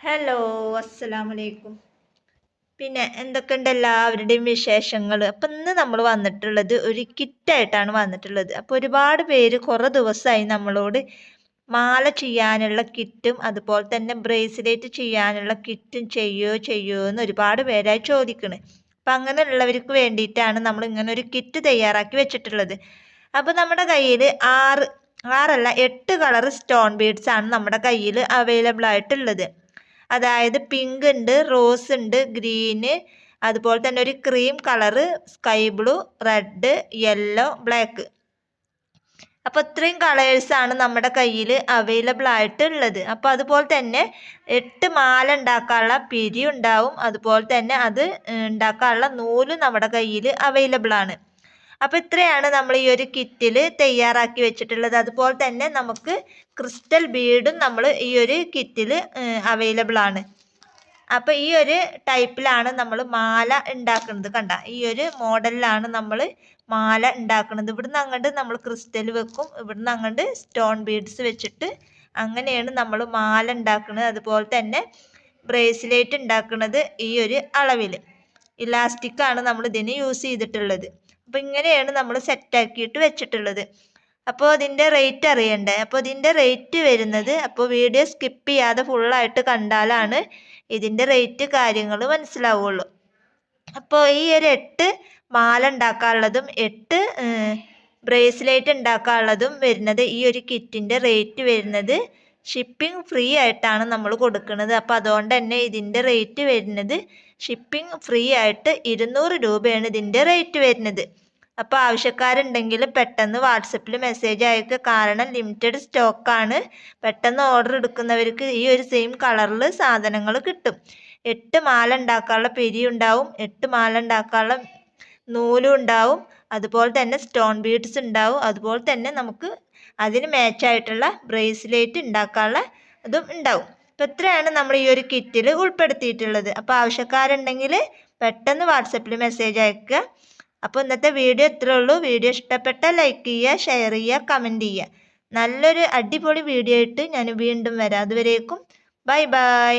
Hello അസ്സലാമലൈക്കും പിന്നെ എന്തൊക്കെയുണ്ട് എല്ലാവരുടെയും വിശേഷങ്ങൾ അപ്പം ഇന്ന് നമ്മൾ വന്നിട്ടുള്ളത് ഒരു കിറ്റായിട്ടാണ് വന്നിട്ടുള്ളത്. അപ്പോൾ ഒരുപാട് പേര് കുറേ ദിവസമായി നമ്മളോട് മാല ചെയ്യാനുള്ള കിറ്റും അതുപോലെ തന്നെ ബ്രേസ്ലെറ്റ് ചെയ്യാനുള്ള കിറ്റും ചെയ്യോ ചെയ്യോ എന്ന് ഒരുപാട് പേരായി ചോദിക്കണ്. അപ്പം അങ്ങനെയുള്ളവർക്ക് വേണ്ടിയിട്ടാണ് നമ്മൾ ഇങ്ങനെ ഒരു കിറ്റ് തയ്യാറാക്കി വെച്ചിട്ടുള്ളത്. അപ്പോൾ നമ്മുടെ കയ്യിൽ ആറ് ആറല്ല എട്ട് കളർ സ്റ്റോൺ ബീഡ്സ് ആണ് നമ്മുടെ കയ്യിൽ അവൈലബിൾ ആയിട്ടുള്ളത്. അതായത് പിങ്ക് ഉണ്ട് റോസ് ഉണ്ട് ഗ്രീന് അതുപോലെ തന്നെ ഒരു cream colour sky blue red yellow black അപ്പോൾ ഇത്രയും കളേഴ്സാണ് നമ്മുടെ കയ്യിൽ അവൈലബിൾ ആയിട്ടുള്ളത്. അപ്പോൾ അതുപോലെ തന്നെ എട്ട് മാല ഉണ്ടാക്കാനുള്ള പിരി ഉണ്ടാവും. അതുപോലെ തന്നെ അത് ഉണ്ടാക്കാനുള്ള നൂലും നമ്മുടെ കയ്യിൽ അവൈലബിൾ ആണ്. അപ്പോൾ ഇത്രയാണ് നമ്മൾ ഈ ഒരു കിറ്റിൽ തയ്യാറാക്കി വെച്ചിട്ടുള്ളത്. അതുപോലെ തന്നെ നമുക്ക് ക്രിസ്റ്റൽ ബീഡും നമ്മൾ ഈ ഒരു കിറ്റിൽ അവൈലബിൾ ആണ്. അപ്പോൾ ഈ ഒരു ടൈപ്പിലാണ് നമ്മൾ മാല ഉണ്ടാക്കുന്നത്. കണ്ട ഈ ഒരു മോഡലിലാണ് നമ്മൾ മാല ഉണ്ടാക്കുന്നത്. ഇവിടുന്ന് അങ്ങോട്ട് നമ്മൾ ക്രിസ്റ്റൽ വെക്കും. ഇവിടുന്ന് അങ്ങോട്ട് സ്റ്റോൺ ബീഡ്സ് വെച്ചിട്ട് അങ്ങനെയാണ് നമ്മൾ മാല ഉണ്ടാക്കുന്നത്. അതുപോലെ തന്നെ ബ്രേസ്ലെറ്റ് ഉണ്ടാക്കുന്നത് ഈ ഒരു അളവിൽ ഇലാസ്റ്റിക്കാണ് നമ്മൾ ഇതിന് യൂസ് ചെയ്തിട്ടുള്ളത്. അപ്പോൾ ഇങ്ങനെയാണ് നമ്മൾ സെറ്റാക്കിയിട്ട് വെച്ചിട്ടുള്ളത്. അപ്പോൾ അതിന്റെ റേറ്റ് അറിയണ്ടേ? അപ്പോൾ ഇതിന്റെ റേറ്റ് വരുന്നത് അപ്പോൾ വീഡിയോ സ്കിപ്പ് ചെയ്യാതെ ഫുള്ളായിട്ട് കണ്ടാലാണ് ഇതിന്റെ റേറ്റ് കാര്യങ്ങൾ മനസ്സിലാവുള്ളൂ. അപ്പോൾ ഈ ഒരു എട്ട് മാല ഉണ്ടാക്കാനുള്ളതും എട്ട് ബ്രേസ്ലെറ്റ് ഉണ്ടാക്കാനുള്ളതും വരുന്നത് ഈ ഒരു കിറ്റിന്റെ റേറ്റ് വരുന്നത് ഷിപ്പിംഗ് ഫ്രീ ആയിട്ടാണ് നമ്മൾ കൊടുക്കുന്നത്. അപ്പോൾ അതുകൊണ്ട് തന്നെ ഇതിന്റെ റേറ്റ് വരുന്നത് ഷിപ്പിംഗ് ഫ്രീ ആയിട്ട് ഇരുന്നൂറ് രൂപയാണ് ഇതിന്റെ റേറ്റ് വരുന്നത്. അപ്പോൾ ആവശ്യക്കാരുണ്ടെങ്കിൽ പെട്ടെന്ന് വാട്സപ്പിൽ മെസ്സേജ് അയക്കുക കാരണം ലിമിറ്റഡ് സ്റ്റോക്കാണ് പെട്ടെന്ന് ഓർഡർ എടുക്കുന്നവർക്ക് ഈ ഒരു സെയിം കളറിൽ സാധനങ്ങൾ കിട്ടും. എട്ട് മാല ഉണ്ടാക്കാനുള്ള പിരി ഉണ്ടാവും. എട്ട് മാല ഉണ്ടാക്കാനുള്ള നൂലും ഉണ്ടാവും. അതുപോലെ തന്നെ സ്റ്റോൺ ബീഡ്സ് ഉണ്ടാവും. അതുപോലെ തന്നെ നമുക്ക് അതിന് മാച്ചായിട്ടുള്ള ബ്രേസ്ലെറ്റ് ഉണ്ടാക്കാനുള്ള അതും ഉണ്ടാവും അപ്പോൾ ഇത്രയാണ് നമ്മൾ ഈ ഒരു കിറ്റിൽ ഉൾപ്പെടുത്തിയിട്ടുള്ളത്. അപ്പോൾ ആവശ്യക്കാരുണ്ടെങ്കിൽ പെട്ടെന്ന് വാട്സപ്പിൽ മെസ്സേജ് അയക്കുക. അപ്പോൾ ഇന്നത്തെ വീഡിയോ ഇത്രേ ഉള്ളൂ. വീഡിയോ ഇഷ്ടപ്പെട്ട ലൈക്ക് ചെയ്യുക ഷെയർ ചെയ്യുക കമന്റ് ചെയ്യുക. നല്ലൊരു അടിപൊളി വീഡിയോ ആയിട്ട് ഞാൻ വീണ്ടും വരാം. അതുവരേക്കും ബൈ ബൈ